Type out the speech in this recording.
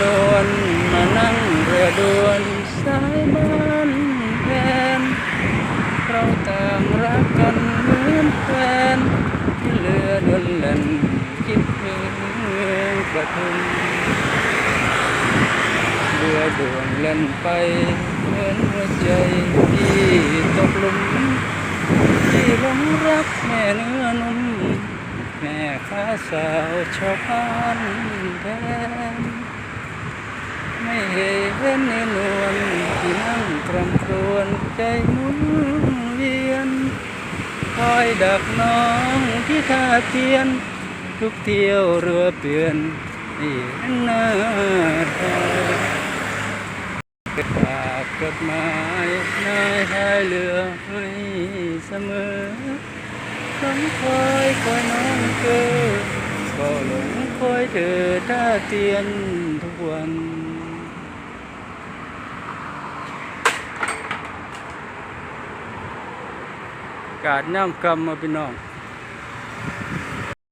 นวลมานั่งเรือด่วนสายบ้านแฟนเราต่างรักกันเหมือนแฟนที่เรือด่วนเล่นคิดถึงประทุมเรือด่วนเล่นไปเหมือนหัวใจที่ตกหลุมที่หลงรักแม่เนื้อนุ่มแม่ข้าสาวชาวบ้านแทน นในนวลที่นั่งกรำครวญใจหมุนเวียน คอยดักน้องที่ท่าเทียน ทุกเที่ยวเรือเปลี่ยนนี่หน้าเธอฝากจดหมายนายท้ายเรือให้เสมอต้องคอยคอยน้องเธอก็หลงคอยเธอท่าเตียนทุกวัน กาศน้ำคำมาพี่น้อง